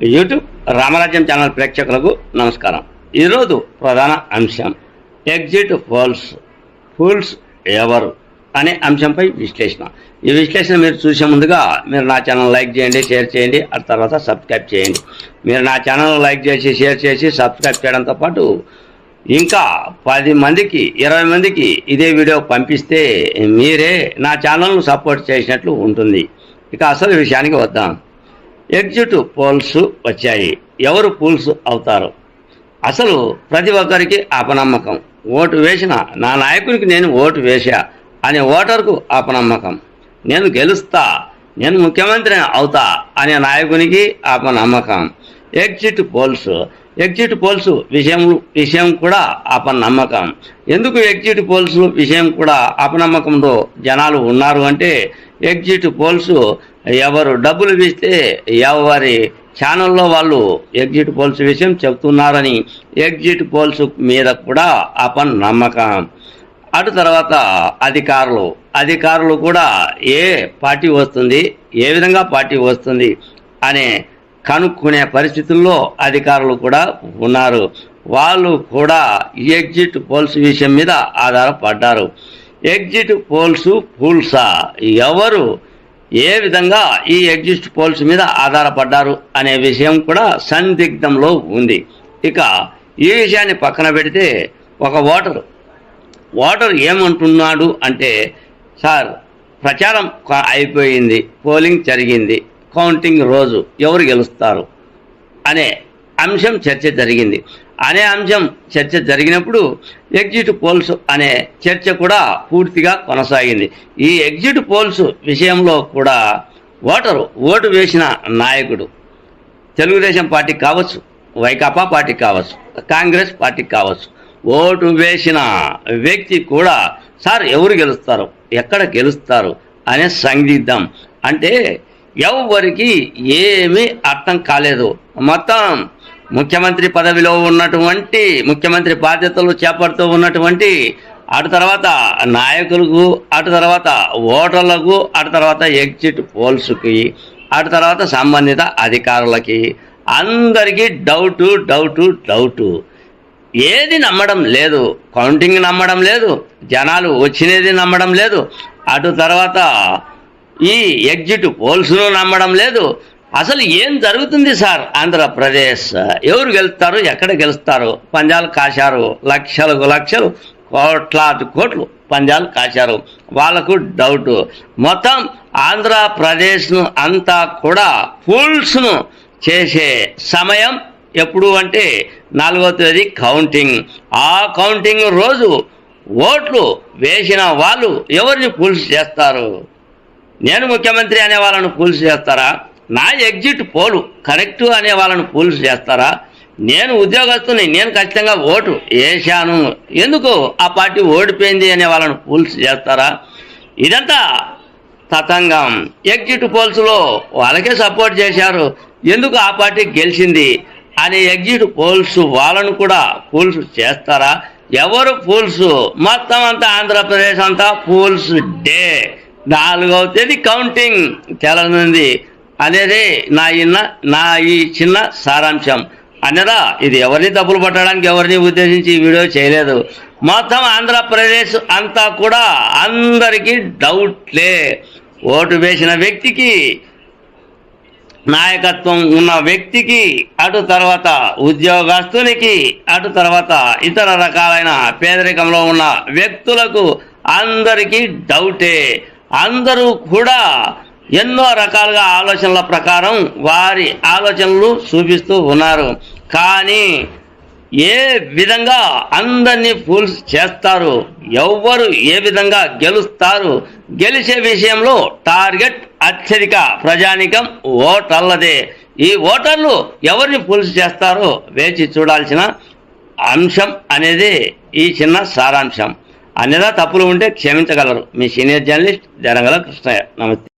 YouTube రామరాజ్యం channel ప్రేక్షకులకు నమస్కారం. ఈరోజు ప్రధాన అంశం ఎగ్జిట్ పోల్స్ ఫూల్స్ ఎవరు అనే అంశంపై విశ్లేషణ. ఈ విశ్లేషణ మీరు చూసే ముందుగా మీరు నా ఛానల్ లైక్ చేయండి షేర్ చేయండి ఆ తర్వాత సబ్స్క్రైబ్ చేయండి. మీరు నా ఛానల్ లైక్ చేసి షేర్ చేసి సబ్స్క్రైబ్ చేయడంతో పాటు ఇంకా పది మందికి ఇరవై మందికి ఇదే వీడియో పంపిస్తే మీరే నా ఛానల్ను సపోర్ట్ చేసినట్లు ఉంటుంది. ఇక అసలు విషయానికి వద్దాం. ఎగ్జిట్ పోల్స్ వచ్చాయి. ఎవరు పూల్స్ అవుతారు? అసలు ప్రతి ఒక్కరికి అపనమ్మకం ఓటు వేసిన నా నాయకునికి నేను ఓటు వేశా అనే ఓటర్కు అపనమ్మకం నేను గెలుస్తా నేను ముఖ్యమంత్రి అవుతా అనే నాయకునికి అపనమ్మకం ఎగ్జిట్ పోల్స్ ఎగ్జిట్ పోల్స్ విషయం విషయం కూడా అపనమ్మకం. ఎందుకు ఎగ్జిట్ పోల్స్ విషయం కూడా అపనమ్మకంలో జనాలు ఉన్నారు అంటే ఎగ్జిట్ పోల్స్ ఎవరు డబ్బులు వేస్తే ఎవరి ఛానల్లో వాళ్ళు ఎగ్జిట్ పోల్స్ విషయం చెప్తున్నారని ఎగ్జిట్ పోల్స్ మీద కూడా అపనమ్మకం. అటు తర్వాత అధికారులు అధికారులు కూడా ఏ పార్టీ వస్తుంది ఏ విధంగా పార్టీ వస్తుంది అనే కనుక్కునే పరిస్థితుల్లో అధికారులు కూడా ఉన్నారు. వాళ్ళు కూడా ఎగ్జిట్ పోల్స్ విషయం మీద ఆధారపడ్డారు. ఎగ్జిట్ పోల్స్ పూల్సా? ఎవరు ఏ విధంగా ఈ ఎగ్జిట్ పోల్స్ మీద ఆధారపడ్డారు అనే విషయం కూడా సందిగ్ధంలో ఉంది. ఇక ఈ విషయాన్ని పక్కన పెడితే ఒక ఓటరు ఓటర్ ఏమంటున్నాడు అంటే సార్ ప్రచారం అయిపోయింది పోలింగ్ జరిగింది. కౌంటింగ్ రోజు ఎవరు గెలుస్తారు అనే అంశం చర్చ జరిగింది. అనే అంశం చర్చ జరిగినప్పుడు ఎగ్జిట్ పోల్స్ అనే చర్చ కూడా పూర్తిగా కొనసాగింది. ఈ ఎగ్జిట్ పోల్స్ విషయంలో కూడా ఓటరు ఓటు వేసిన నాయకుడు తెలుగుదేశం పార్టీ కావచ్చు వైకాపా పార్టీ కావచ్చు కాంగ్రెస్ పార్టీ కావచ్చు ఓటు వేసిన వ్యక్తి కూడా సార్ ఎవరు గెలుస్తారు ఎక్కడ గెలుస్తారు అనే సంగీతం అంటే ఎవరికి ఏమీ అర్థం కాలేదు. మొత్తం ముఖ్యమంత్రి పదవిలో ఉన్నటువంటి ముఖ్యమంత్రి బాధ్యతలు చేపడుతూ ఉన్నటువంటి అటు తర్వాత నాయకులకు అటు తర్వాత ఓటర్లకు అటు తర్వాత ఎగ్జిట్ పోల్స్కి అటు తర్వాత సంబంధిత అధికారులకి అందరికీ డౌటు డౌటు డౌటు. ఏది నమ్మడం లేదు. కౌంటింగ్ నమ్మడం లేదు. జనాలు వచ్చినది నమ్మడం లేదు. అటు తర్వాత ఈ ఎగ్జిట్ పోల్స్ను నమ్మడం లేదు. అసలు ఏం జరుగుతుంది సార్? ఆంధ్రప్రదేశ్. ఎవరు గెలుస్తారు? ఎక్కడ గెలుస్తారు? పంజాలు కాశారు. లక్షలకు లక్షలు కోట్లాది కోట్లు పంజాలు కాశారు. వాళ్ళకు డౌట్ మొత్తం ఆంధ్రప్రదేశ్ను అంతా కూడా ఫుల్స్ను చేసే సమయం ఎప్పుడు అంటే నాలుగో తేదీ కౌంటింగ్. ఆ కౌంటింగ్ రోజు ఓట్లు వేసిన వాళ్ళు ఎవరిని పూల్స్ చేస్తారు? నేను ముఖ్యమంత్రి అనే వాళ్ళను పోల్స్ చేస్తారా? నా ఎగ్జిట్ పోలు కరెక్ట్ అనే వాళ్ళను పోల్స్ చేస్తారా? నేను ఉద్యోగస్తుని నేను ఖచ్చితంగా ఓటు వేశాను. ఎందుకు ఆ పార్టీ ఓడిపోయింది అనే వాళ్ళను పోల్స్ చేస్తారా? ఇదంతా తతంగం. ఎగ్జిట్ పోల్స్లో వాళ్ళకే సపోర్ట్ చేశారు. ఎందుకు ఆ పార్టీ గెలిచింది? అనే ఎగ్జిట్ పోల్స్ వాళ్ళను కూడా పూల్స్ చేస్తారా? ఎవరు పూల్స్ మొత్తం అంతా ఆంధ్రప్రదేశ్ అంతా పూల్స్ డే. నాలుగవ తేదీ కౌంటింగ్ తెలనుంది అనేది నా ఇన్న నా ఈ చిన్న సారాంశం. అనగా ఇది ఎవరిని తప్పులు పట్టడానికి ఎవరిని ఉద్దేశించి ఈ వీడియో చేయలేదు. మొత్తం ఆంధ్రప్రదేశ్ అంతా కూడా అందరికీ డౌట్లే. ఓటు వేసిన వ్యక్తికి నాయకత్వం ఉన్న వ్యక్తికి అటు తర్వాత ఉద్యోగస్తునికి అటు తర్వాత ఇతర రకాలైన పేదరికంలో ఉన్న వ్యక్తులకు అందరికీ డౌటే. అందరూ కూడా ఎన్నో రకాలుగా ఆలోచనల ప్రకారం వారి ఆలోచనలు చూపిస్తూ ఉన్నారు. కానీ ఏ విధంగా అందరినీ ఫూల్స్ చేస్తారు? ఎవ్వరు ఏ విధంగా గెలుస్తారు? గెలిచే విషయంలో టార్గెట్ అత్యధిక ప్రజానికం ఓటర్లదే ఈ ఓటర్లు ఎవరిని ఫూల్స్ చేస్తారో వేచి చూడాల్సిన అంశం అనేది ఈ చిన్న సారాంశం. అన్నిదా తప్పులు ఉంటే క్షమించగలరు. మీ సీనియర్ జర్నలిస్ట్ జరంగల కృష్ణయ్య. నమస్తే.